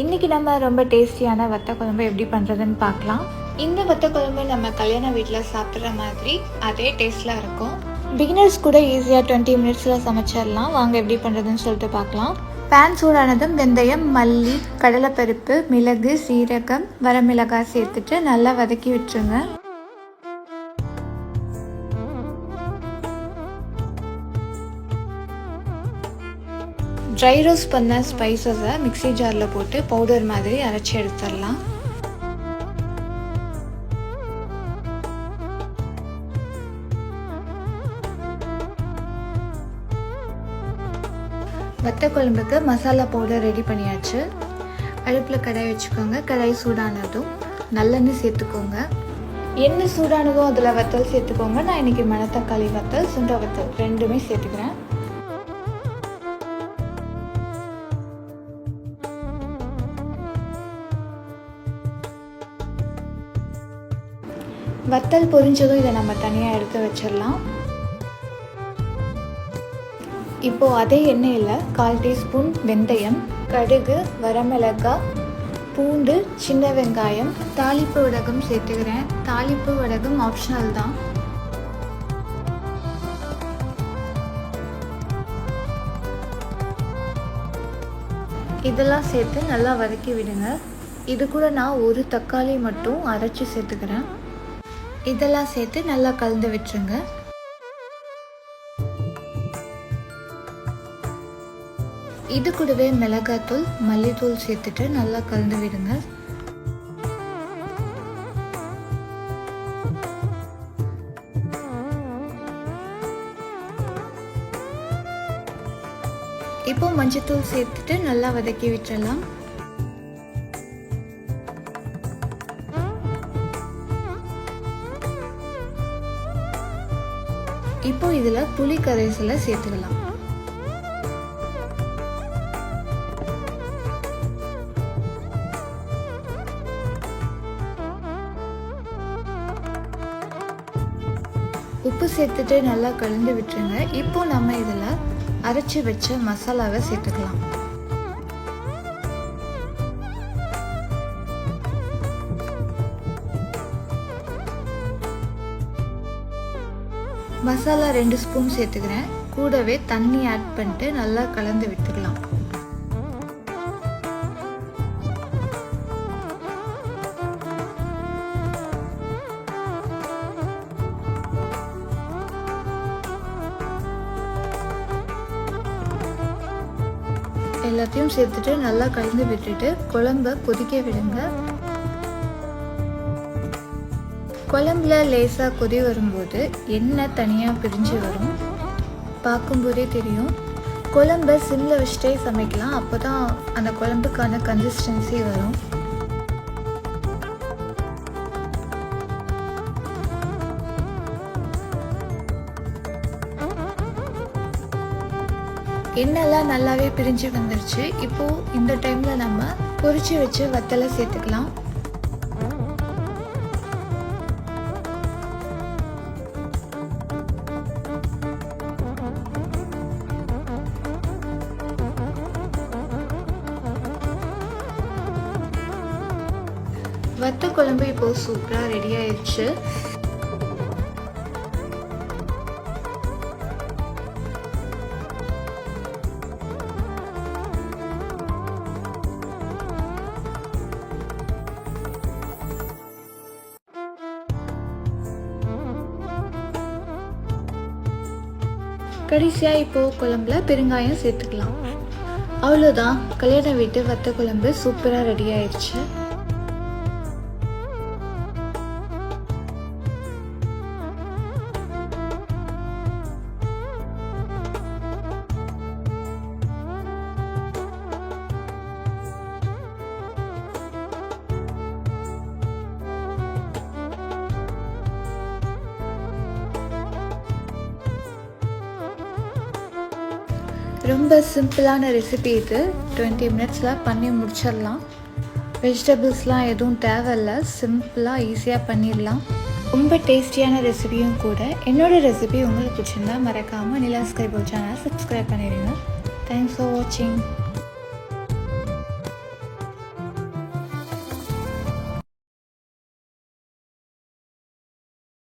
இன்றைக்கி நம்ம ரொம்ப டேஸ்டியான வத்த குழம்பு எப்படி பண்ணுறதுன்னு பார்க்கலாம். இந்த வத்த குழம்பு நம்ம கல்யாண வீட்டில் சாப்பிட்ற மாதிரி அதே டேஸ்டில் இருக்கும். பிகினர்ஸ் கூட ஈஸியாக டுவெண்ட்டி மினிட்ஸில் சமைச்சிடலாம். வாங்க எப்படி பண்ணுறதுன்னு சொல்லிட்டு பார்க்கலாம். பேன் சூடானதும் வெந்தயம் மல்லி கடலைப்பருப்பு மிளகு சீரகம் வரமிளகாய் சேர்த்துட்டு நல்லா வதக்கி விட்டுருங்க. ட்ரை ரோஸ்ட் பண்ண ஸ்பைசஸை மிக்ஸி ஜாரில் போட்டு பவுடர் மாதிரி அரைச்சி எடுத்துடலாம். வத்த குழம்புக்கு மசாலா பவுடர் ரெடி பண்ணியாச்சு. அடுப்பில் கடாய் வச்சுக்கோங்க. கடாய் சூடானதும் நல்லெண்ணெய் சேர்த்துக்கோங்க. எண்ணெய் சூடானதும் அதில் வத்தல் சேர்த்துக்கோங்க. நான் இன்றைக்கி மணத்தக்காளி வத்தல் சுண்ட வத்தல் ரெண்டுமே சேர்த்துக்கிறேன். வத்தல் பொரிஞ்சதும் இதை நம்ம தனியாக எடுத்து வச்சிடலாம். இப்போது அதே எண்ணெயில் கால் டீஸ்பூன் வெந்தயம் கடுகு வரமிளகாய் பூண்டு சின்ன வெங்காயம் தாளிப்பு வடகம் சேர்த்துக்கிறேன். தாளிப்பு வடகம் ஆப்ஷனல் தான். இதெல்லாம் சேர்த்து நல்லா வதக்கி விடுங்க. இது கூட நான் ஒரு தக்காளி மட்டும் அரைச்சி சேர்த்துக்கிறேன். இதெல்லாம் சேர்த்து நல்லா கலந்து விட்டுருங்க. இது கூடவே மிளகாத்தூள் மல்லித்தூள் சேர்த்துட்டு நல்லா கலந்து விடுங்க. இப்போ மஞ்சத்தூள் சேர்த்துட்டு நல்லா வதக்கி விட்டுறலாம். இப்போ இதில் புளி கரைசலை சேர்த்துக்கலாம். உப்பு சேர்த்துட்டு நல்லா கலந்து விட்டுருங்க. இப்போ நம்ம இதில் அரைச்சி வச்ச மசாலாவை சேர்த்துக்கலாம். மசாலா ரெண்டு ஸ்பூன் சேர்த்துக்கிறேன். கூடவே தண்ணி ஆட் பண்ணிட்டு நல்லா கலந்து விட்டுக்கலாம். எல்லாத்தையும் சேர்த்துட்டு நல்லா கலந்து விட்டுட்டு குழம்ப கொதிக்க விடுங்க. குழம்புல லேசாக கொதி வரும்போது எண்ணெய் தனியாக பிரிஞ்சு வரும். பார்க்கும்போதே தெரியும். குழம்பை சிம்மில் வச்சுட்டே சமைக்கலாம். அப்போ தான் அந்த குழம்புக்கான கன்சிஸ்டன்சி வரும். எண்ணெய்லாம் நல்லாவே பிரிஞ்சு வந்துருச்சு. இப்போது இந்த டைமில் நம்ம பொரிச்சு வச்சு வத்தலை சேர்த்துக்கலாம். வத்த குழம்பு இப்போ சூப்பராக ரெடி ஆயிடுச்சு கடைசியாக இப்போது குழம்புல பெருங்காயம் சேர்த்துக்கலாம். அவ்வளோதான் கல்யாண வீட்டு வத்த குழம்பு சூப்பராக ரெடி ஆயிடுச்சு ரொம்ப சிம்பிளான ரெசிபி இது. டுவெண்ட்டி மினிட்ஸில் பண்ணி முடிச்சிடலாம். வெஜிடபிள்ஸ்லாம் எதுவும் தேவையில்ல. சிம்பிளாக ஈஸியாக பண்ணிடலாம். ரொம்ப டேஸ்டியான ரெசிபியும் கூட. என்னோடய ரெசிபி உங்களுக்கு பிடிச்சிருந்தா மறக்காமல் நிலா ஸ்கைபோ சேனல் சப்ஸ்கிரைப் பண்ணிடுங்க. தேங்க்ஸ் ஃபார் வாட்சிங்